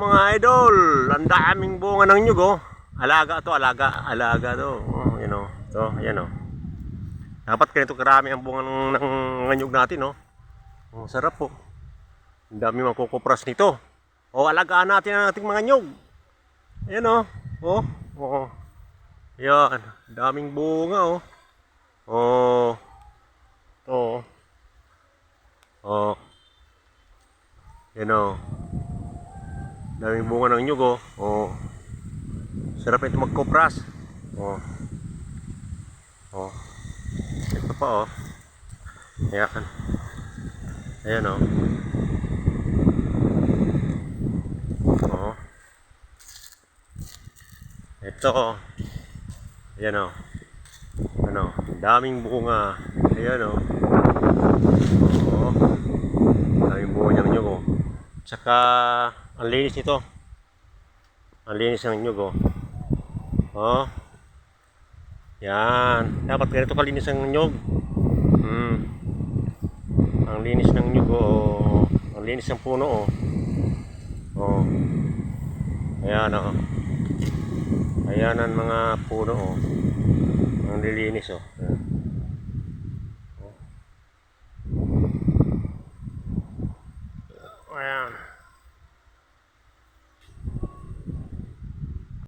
mga idol. Ang daming bunga ng nyug oh. Alaga to, alaga, alaga to. Oh, you know. To, yan oh. Dapat ganito karami ang bunga ng, ng, ng natin oh. Ang sarap po. Ang dami makukupras nito. O alagaan natin ang ating mga nyug. Ayan oh. Oh. Oh. Yan. Daming bunga oh. Oh. To. Oh. Yan oh. Daming bunga ng nyug oh. Oh. Sarap ito magkupras. Oh. Oh. Ito pa oh. Ayan. Ayan oh. Oh. Ito oh. Ayan oh. Ano, daming bunga. Ayan oh. Oh. Daming bunga niyang nyug oh. Tsaka, ang linis nito. Ang linis ng nyug, oh. Oh. Yan. Dapat ganito kalinis ang nyug. Hmm. Ang linis ng nyug, oh. Ang linis ng puno, oh. Oh. Ayan, oh. Ayan ang mga puno, oh. Ang lilinis, oh. Ayan. Oh. Ayan.